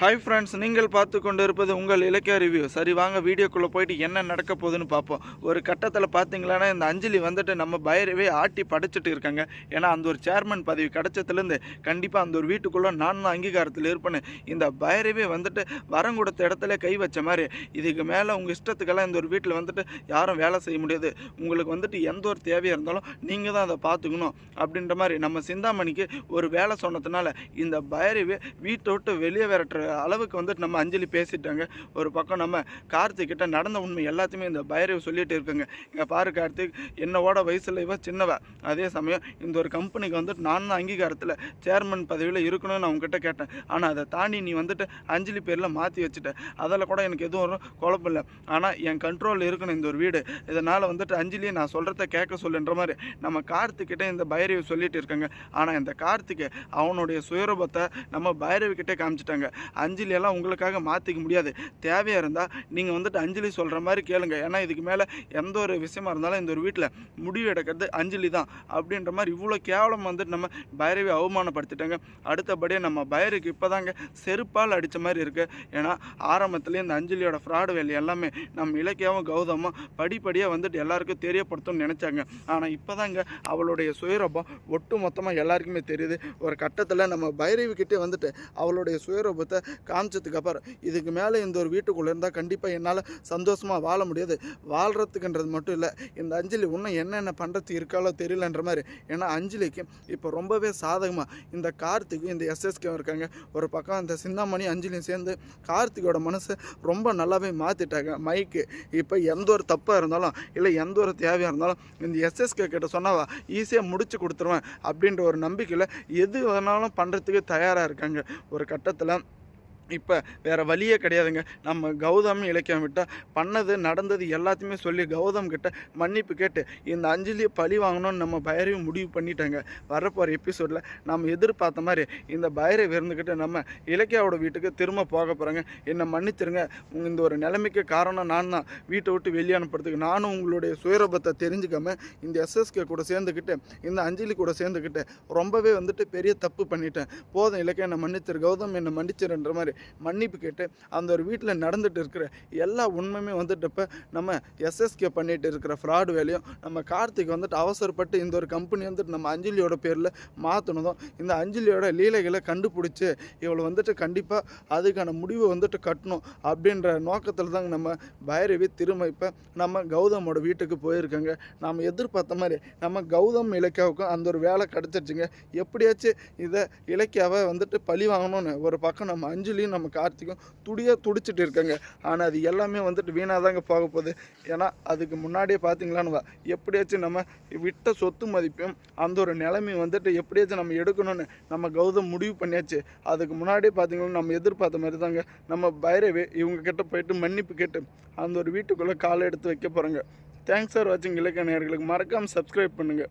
Hi friends நீங்கள் பார்த்து கொண்டு இருப்பது உங்கள் இலக்கிய ரிவ்யூ சரி வாங்க வீடியோக்குள்ளே போயிட்டு என்ன நடக்க போகுதுன்னு பார்ப்போம். ஒரு கட்டத்தில் பார்த்தீங்களன்னா இந்த அஞ்சலி வந்துட்டு நம்ம பைரவே ஆட்டி படைச்சிட்டு இருக்காங்க. ஏன்னா அந்த ஒரு சேர்மன் பதவி கிடச்சதுலேருந்து கண்டிப்பாக அந்த ஒரு வீட்டுக்குள்ளே நான் தான் அங்கீகாரத்தில் இருப்பேன்னு. இந்த பைரவே வந்துட்டு வரம் கொடுத்த இடத்துல கை வச்ச மாதிரி இதுக்கு மேலே உங்கள் இஷ்டத்துக்கெல்லாம் இந்த ஒரு வீட்டில் வந்துட்டு யாரும் வேலை செய்ய முடியாது. உங்களுக்கு வந்துட்டு எந்த ஒரு தேவையாக இருந்தாலும் நீங்கள் தான் அதை பார்த்துக்கணும். அப்படின்ற மாதிரி நம்ம சிந்தாமணிக்கு ஒரு வேலை சொன்னதுனால இந்த பைரவே வீட்டை விட்டு வெளியே விரட்டுற அளவுக்கு வந்துட்டு நம்ம அஞ்சலி பேசிட்டாங்க. ஒரு பக்கம் நம்ம கார்த்திக்கிட்ட நடந்த உண்மை எல்லாத்தையுமே இந்த பைரவ சொல்லிகிட்டு இருக்குங்க. இங்கே பாரு கார்த்திக் என்னோட வயசில் இவ சின்னவ. அதே சமயம் இந்த ஒரு கம்பெனிக்கு வந்துட்டு நான் தான் அங்கீகாரத்தில் சேர்மன் பதவியில் இருக்கணும்னு நான் உங்ககிட்ட கேட்டேன். ஆனால் அதை தாண்டி நீ வந்துட்டு அஞ்சலி பேரில் மாற்றி வச்சுட்ட. அதில் கூட எனக்கு எதுவும் ஒரு குழப்பம் இல்லை. ஆனால் என் கண்ட்ரோலில் இருக்கணும் இந்த ஒரு வீடு. இதனால் வந்துட்டு அஞ்சலியை நான் சொல்கிறத கேட்க சொல்லுன்ற மாதிரி நம்ம கார்த்திக்கிட்ட இந்த பைரவி சொல்லிட்டு இருக்கங்க. ஆனால் இந்த கார்த்திகை அவனுடைய சுயரூபத்தை நம்ம பைரவி கிட்டே காமிச்சிட்டாங்க. அஞ்சலியெல்லாம் உங்களுக்காக மாற்றிக்க முடியாது. தேவையாக இருந்தால் நீங்கள் வந்துட்டு அஞ்சலி சொல்கிற மாதிரி கேளுங்க. ஏன்னா இதுக்கு மேலே எந்த ஒரு விஷயமா இருந்தாலும் இந்த ஒரு வீட்டில் முடிவு எடுக்கிறது அஞ்சலி தான். அப்படின்ற மாதிரி இவ்வளோ கேவலம் வந்துட்டு நம்ம பைரவி அவமானப்படுத்திட்டாங்க. அடுத்தபடியே நம்ம பைரவிக்கு இப்போ தாங்க செருப்பால் அடித்த மாதிரி இருக்குது ஏன்னா ஆரம்பத்துலேயே இந்த அஞ்சலியோட ஃப்ராடு வேலை எல்லாமே நம்ம இலக்கியாவும் கௌதமும் படிப்படியாக வந்துட்டு எல்லாருக்கும் தெரியப்படுத்தணும்னு நினச்சாங்க. ஆனால் இப்போ தாங்க அவளுடைய சுயரூபம் ஒட்டு மொத்தமாக எல்லாருக்குமே தெரியுது. ஒரு கட்டத்தில் நம்ம பைரவிக்கிட்டே வந்துட்டு அவளுடைய சுயரூபத்தை காமிச்சதுக்கு அப்புறம் இதுக்கு மேலே இந்த ஒரு வீட்டுக்குள்ளே இருந்தால் கண்டிப்பாக என்னால் சந்தோஷமாக வாழ முடியாது. வாழ்கிறதுக்குன்றது மட்டும் இல்லை இந்த அஞ்சலி இன்னும் என்னென்ன பண்ணுறது இருக்காலோ தெரியலன்ற மாதிரி. ஏன்னா அஞ்சலிக்கு இப்போ ரொம்பவே சாதகமாக இந்த கார்த்திக்கும் இந்த எஸ்எஸ்கே இருக்காங்க. ஒரு பக்கம் இந்த சிந்தாமணி அஞ்சலியும் சேர்ந்து கார்த்திகோட மனசை ரொம்ப நல்லாவே மாற்றிட்டாங்க மைக்கு இப்போ எந்த ஒரு தப்பாக இருந்தாலும் இல்லை எந்த ஒரு தேவையாக இருந்தாலும் இந்த எஸ்எஸ்கே கிட்ட சொன்னாவா ஈஸியாக முடிச்சு கொடுத்துருவேன் அப்படின்ற ஒரு நம்பிக்கையில் எது வேணாலும் பண்ணுறதுக்கு தயாராக இருக்காங்க. ஒரு கட்டத்தில் இப்போ வேறு வழியே கிடையாதுங்க. நம்ம கௌதம் இலக்கியம் விட்டால் பண்ணது நடந்தது எல்லாத்தையுமே சொல்லி கௌதம் கிட்ட மன்னிப்பு கேட்டு இந்த அஞ்சலியை பழி வாங்கணும்னு நம்ம பைரவி முடிவு பண்ணிட்டாங்க. வரப்போகிற எபிசோடில் நம்ம எதிர்பார்த்த மாதிரி இந்த பைரவி இருந்துக்கிட்டு நம்ம இலக்கியாவோட வீட்டுக்கு திரும்ப போக போகிறாங்க என்னை மன்னிச்சிருங்க. இந்த ஒரு நிலைமைக்கு காரணம் நான் தான். வீட்டை விட்டு வெளியனுப்புறதுக்கு நானும் உங்களுடைய சுயரூபத்தை தெரிஞ்சுக்காம இந்த எஸ்எஸ்கே கூட சேர்ந்துக்கிட்டு இந்த அஞ்சலி கூட சேர்ந்துக்கிட்டு ரொம்பவே வந்துட்டு பெரிய தப்பு பண்ணிட்டேன். போதும் இலக்கியம் என்னை மன்னிச்சிரு கௌதம் என்னை மன்னிச்சிருன்ற மாதிரி மன்னிப்பு கேட்டு அந்த ஒரு வீட்டில் நடந்துட்டு இருக்கிற எல்லா உண்மையுமே வந்துட்டு இப்போ நம்ம எஸ்எஸ்கே பண்ணிட்டு இருக்கிற ஃப்ராடு வேலையும் நம்ம கார்த்திக் வந்துட்டு அவசரப்பட்டு இந்த ஒரு கம்பெனி வந்துட்டு நம்ம அஞ்சலியோட பேரில் மாற்றணுதும் இந்த அஞ்சலியோட லீலைகளை கண்டுபிடிச்சி இவளை வந்துட்டு கண்டிப்பாக அதுக்கான முடிவை வந்துட்டு கட்டணும் அப்படின்ற நோக்கத்தில் தாங்க நம்ம பைரவி திரும்ப இப்போ நம்ம கௌதமோட வீட்டுக்கு போயிருக்கோங்க. நாம் எதிர்பார்த்த மாதிரி நம்ம கௌதம் இலக்கியாவுக்கும் அந்த ஒரு வேலை கிடச்சிருச்சுங்க. எப்படியாச்சும் இதை இலக்கியாவை வந்துட்டு பழி வாங்கணும்னு ஒரு பக்கம் நம்ம அஞ்சலியும் நம்ம கார்த்திக்கும் துடியாக துடிச்சிட்டு இருக்காங்க. ஆனால் அது எல்லாமே வந்துட்டு வீணாக தாங்க போக போகுது. ஏன்னா அதுக்கு முன்னாடியே பார்த்தீங்களான்னுவா எப்படியாச்சும் நம்ம விட்ட சொத்து மதிப்பையும் அந்த ஒரு நிலைமையும் வந்துட்டு எப்படியாச்சும் நம்ம எடுக்கணும்னு நம்ம கௌதம் முடிவு பண்ணியாச்சு. அதுக்கு முன்னாடியே பார்த்தீங்கன்னா நம்ம எதிர்பார்த்த மாதிரி தாங்க நம்ம பைரவே இவங்கக்கிட்ட போயிட்டு மன்னிப்பு கேட்டு அந்த ஒரு வீட்டுக்குள்ளே காலை எடுத்து வைக்க போகிறாங்க தேங்க்ஸ் ஃபார் வாட்சிங் இலக்கிய நேர்களுக்கு மறக்காமல் சப்ஸ்கிரைப் பண்ணுங்கள்